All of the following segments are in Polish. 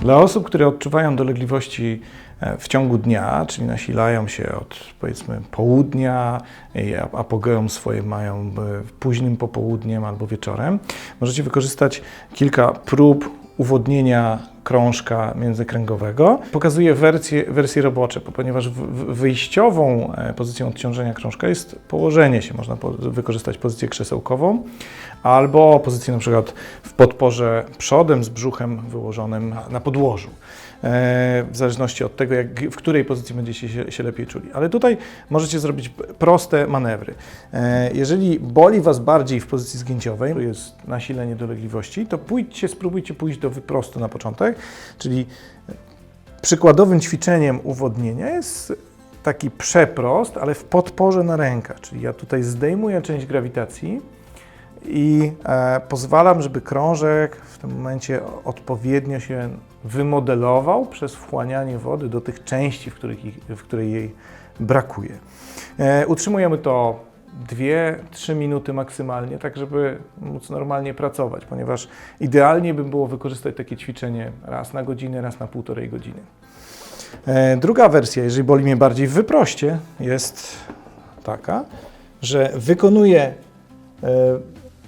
Dla osób, które odczuwają dolegliwości e, w ciągu dnia, czyli nasilają się od powiedzmy południa, apogeum swoje mają e, późnym popołudniem albo wieczorem, możecie wykorzystać kilka prób uwodnienia krążka międzykręgowego. Pokazuję wersje, wersje robocze, bo ponieważ wyjściową e, pozycją odciążenia krążka jest położenie się. Można wykorzystać pozycję krzesełkową albo pozycję na przykład w podporze przodem z brzuchem wyłożonym na- podłożu. E, W zależności od tego, jak, w której pozycji będziecie się, się lepiej czuli. Ale tutaj możecie zrobić proste manewry. E, Jeżeli boli Was bardziej w pozycji zgięciowej, to jest nasilenie dolegliwości, to pójdźcie, spróbujcie pójść do wyprostu na początek, czyli przykładowym ćwiczeniem uwodnienia jest taki przeprost, ale w podporze na rękę, czyli ja tutaj zdejmuję część grawitacji i e, pozwalam, żeby krążek w tym momencie odpowiednio się wymodelował przez wchłanianie wody do tych części, w, których ich, w której jej brakuje. E, utrzymujemy to 2-3 minuty maksymalnie, tak żeby móc normalnie pracować, ponieważ idealnie by było wykorzystać takie ćwiczenie raz na godzinę, raz na półtorej godziny. E, Druga wersja, jeżeli boli mnie bardziej w wyproście, jest taka, że wykonuję e,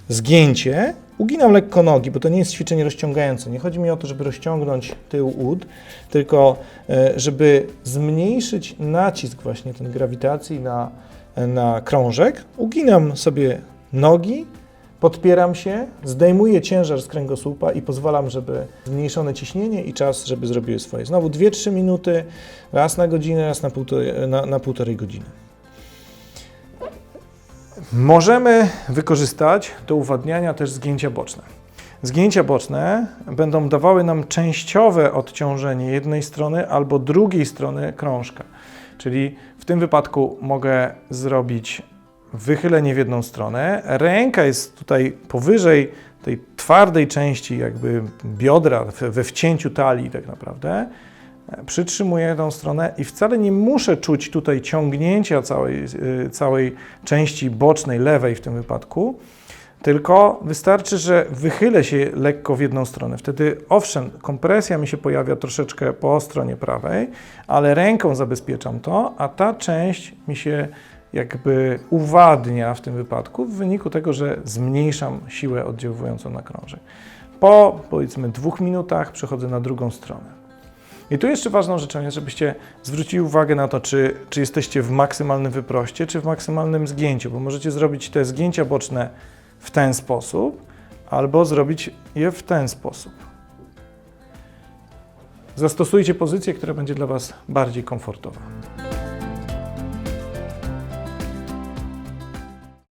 zgięcie, uginam lekko nogi, bo to nie jest ćwiczenie rozciągające. Nie chodzi mi o to, żeby rozciągnąć tył ud, tylko e, żeby zmniejszyć nacisk właśnie ten grawitacji na, na krążek. Uginam sobie nogi, podpieram się, zdejmuję ciężar z kręgosłupa i pozwalam, żeby zmniejszone ciśnienie i czas, żeby zrobiły swoje. Znowu 2-3 minuty, raz na godzinę, raz na półtorej, na, na półtorej godziny. Możemy wykorzystać do uwadniania też zgięcia boczne. Zgięcia boczne będą dawały nam częściowe odciążenie jednej strony albo drugiej strony krążka. Czyli w tym wypadku mogę zrobić wychylenie w jedną stronę. Ręka jest tutaj powyżej tej twardej części, jakby biodra, we- wcięciu talii, tak naprawdę. Przytrzymuję tą stronę i wcale nie muszę czuć tutaj ciągnięcia całej, y, całej części bocznej, lewej w tym wypadku, tylko wystarczy, że wychylę się lekko w jedną stronę. Wtedy, owszem, kompresja mi się pojawia troszeczkę po stronie prawej, ale ręką zabezpieczam to, a ta część mi się jakby uwadnia w tym wypadku w wyniku tego, że zmniejszam siłę oddziałującą na krążek. Po powiedzmy dwóch minutach przechodzę na drugą stronę. I tu jeszcze ważną rzeczą jest, żebyście zwrócili uwagę na to, czy, czy jesteście w maksymalnym wyproście, czy w maksymalnym zgięciu, bo możecie zrobić te zgięcia boczne w ten sposób, albo zrobić je w ten sposób. Zastosujcie pozycję, która będzie dla Was bardziej komfortowa.